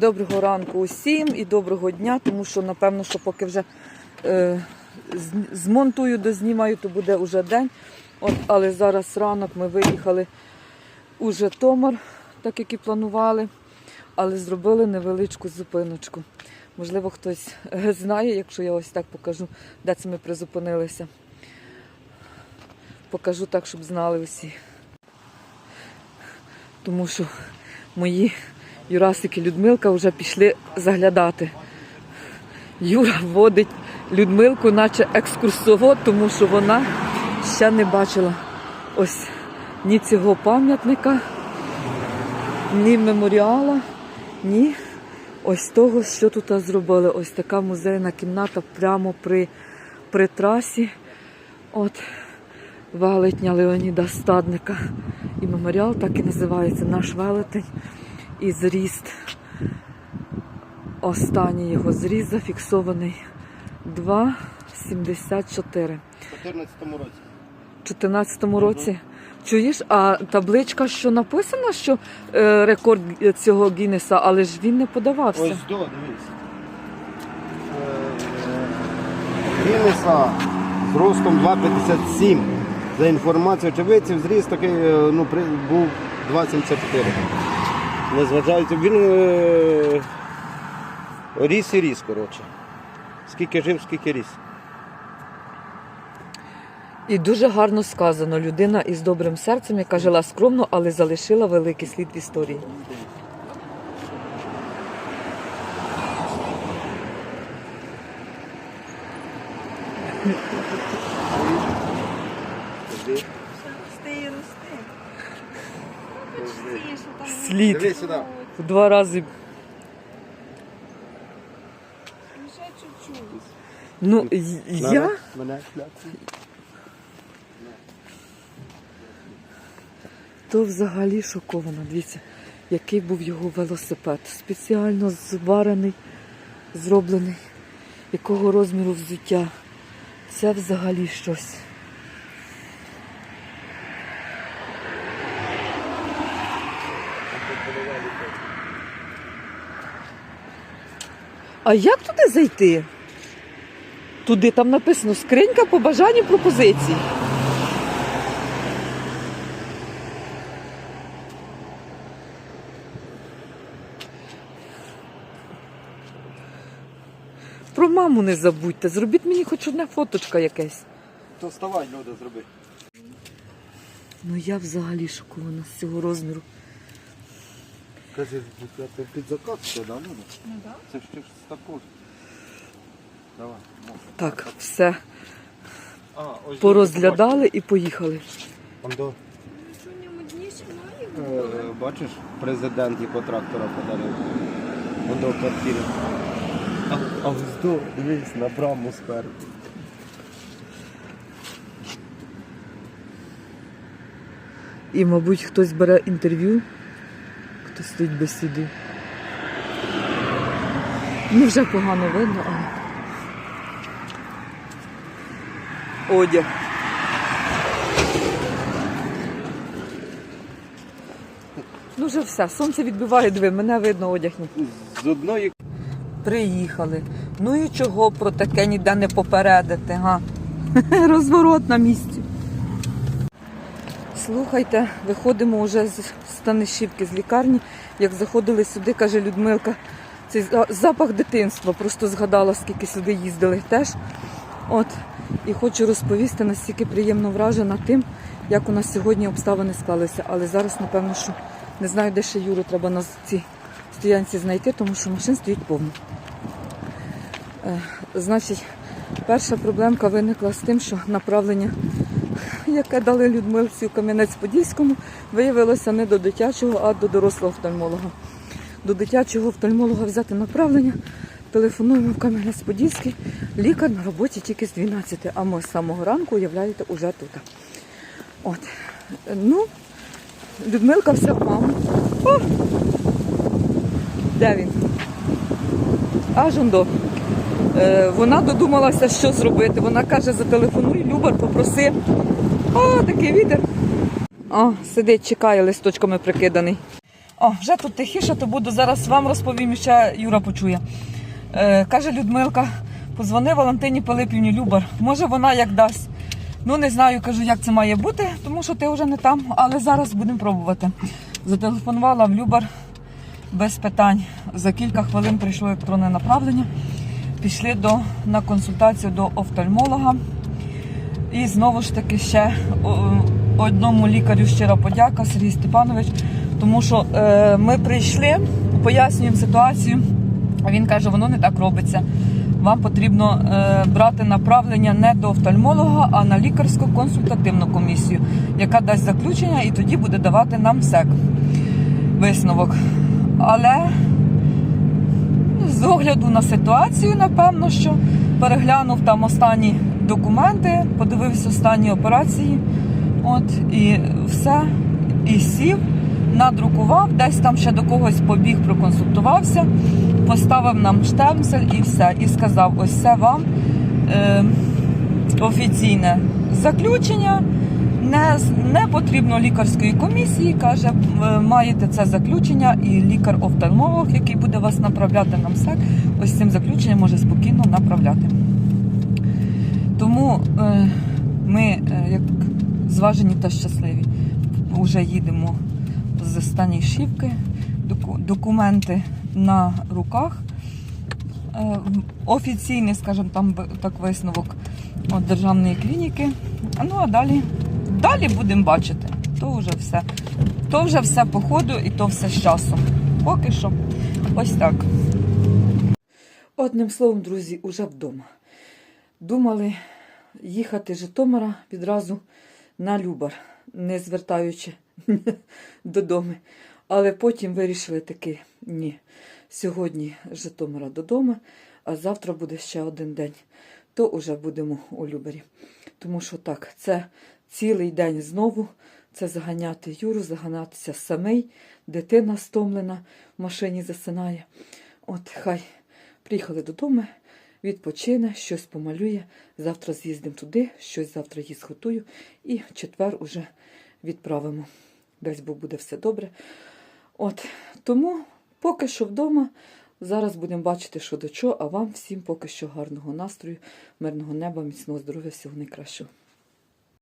Доброго ранку усім і доброго дня, тому що напевно, що поки вже е, змонтую, дознімаю, то буде вже день. От, але зараз ранок ми виїхали у Житомир, так як і планували, але зробили невеличку зупиночку. Можливо, хтось е, знає, якщо я ось так покажу, де це ми призупинилися. Покажу так, щоб знали усі. Тому що мої Юрасик і Людмилка вже пішли заглядати. Юра водить Людмилку, наче екскурсовод, тому що вона ще не бачила ось ні цього пам'ятника, ні меморіала, ні ось того, що тут зробили. Ось така музейна кімната прямо при, при трасі. От велетня Леоніда Стадника. І меморіал так і називається наш велетень. І зріст. Останній його зріст зафіксований 2,74. У 14 році. У 2014 році. Чуєш, а табличка, що написано, що е, рекорд цього Гіннеса, але ж він не подавався. Ось до, дивись. Е, Гіннеса з ростом 2,57. За інформацією очевидців, зріст такий е, ну, при, був 2,74. Незважаючи, він е, ріс і ріс, коротше. Скільки жив, скільки ріс. І дуже гарно сказано. Людина із добрим серцем, яка жила скромно, але залишила великий слід в історії. Рости і рости. Ці, що там Слід сюди. в два рази. Лише чуть-чуть. Ну, я. То взагалі шокована. Дивіться, який був його велосипед. Спеціально зварений, зроблений. Якого розміру взуття. Це взагалі щось. А як туди зайти? Туди там написано скринька по бажанню пропозицій. Про маму не забудьте. Зробіть мені хоч одне фоточка якесь. То вставай, люди, зроби. Ну я взагалі шокована з цього розміру. Кажи, ти під заказ все, да, люди? Ну так. Це ж ти ж з такого. Давай. Так, все. А, ось Порозглядали і поїхали. Ондо. Що в ньому дніше має? Е, Бачиш, президент його трактора подарив. Ондо квартири. А, а ось до, дивись, на браму спереду. І, мабуть, хтось бере інтерв'ю, хтось стоїть бесідує. Ну, вже погано видно, але. Одяг. Ну вже все, сонце відбиває диви, мене видно одяг. З одної Приїхали. Ну і чого про таке ніде не попередити, га? Розворот на місці. Слухайте, виходимо вже з Станишівки, з лікарні. Як заходили сюди, каже Людмилка, цей запах дитинства. Просто згадала, скільки сюди їздили теж. От. І хочу розповісти, настільки приємно вражена тим, як у нас сьогодні обставини склалися. Але зараз, напевно, що не знаю, де ще Юру треба на цій стоянці знайти, тому що машин стоїть повно. Е, Значить, перша проблемка виникла з тим, що направлення, яке дали Людмилці у Кам'янець-Подільському, виявилося не до дитячого, а до дорослого офтальмолога. До дитячого офтальмолога взяти направлення, телефонуємо в Кам'янець-Подільський, лікар на роботі тільки з 12, а ми з самого ранку, уявляєте, уже тут. От. Ну, Людмилка вся в маму. О! Де він? Аж он до. Е, вона додумалася, що зробити. Вона каже, зателефонуй, Любар, попроси. О, такий вітер. О, сидить, чекає, листочками прикиданий. О, вже тут тихіше, то буду зараз вам розповім, ще Юра почує. Е, каже Людмилка, позвони Валентині Пилипівні Любар. Може вона як дасть. Ну не знаю, кажу, як це має бути, тому що ти вже не там, але зараз будемо пробувати. Зателефонувала в Любар без питань. За кілька хвилин прийшло електронне направлення. Пішли до, на консультацію до офтальмолога. І знову ж таки ще одному лікарю щира подяка Сергій Степанович, тому що е, ми прийшли, пояснюємо ситуацію. А він каже, воно не так робиться. Вам потрібно е, брати направлення не до офтальмолога, а на лікарську консультативну комісію, яка дасть заключення і тоді буде давати нам СЕК висновок. Але з огляду на ситуацію, напевно, що переглянув там останні документи, подивився останні операції. От і все. І сів, надрукував, десь там ще до когось побіг, проконсультувався, поставив нам штемсель і все. І сказав: ось це вам е, офіційне заключення. Не, не потрібно лікарської комісії, каже, е, маєте це заключення, і лікар-офтальмолог, який буде вас направляти на МСЕК, ось цим заключенням може спокійно направляти. Тому е, ми, е, як зважені та щасливі, вже їдемо з Станішівки, доку- документи на руках. Е, Офіційний, скажімо, там так висновок от державної клініки. Ну а далі, далі будемо бачити. То вже все. То вже все по ходу і то все з часом. Поки що ось так. Одним словом, друзі, уже вдома. Думали їхати Житомира відразу на Любар, не звертаючи додому. Але потім вирішили таки ні. Сьогодні Житомира додому, а завтра буде ще один день. То вже будемо у Любарі. Тому що так, це цілий день знову. Це заганяти Юру, заганятися самий. Дитина стомлена, в машині засинає. От хай приїхали додому, відпочине, щось помалює. Завтра з'їздимо туди, щось завтра їй зготую. І четвер уже відправимо. Десь Бог буде все добре. От тому поки що вдома. Зараз будемо бачити, що до чого, а вам всім поки що гарного настрою, мирного неба, міцного здоров'я, всього найкращого.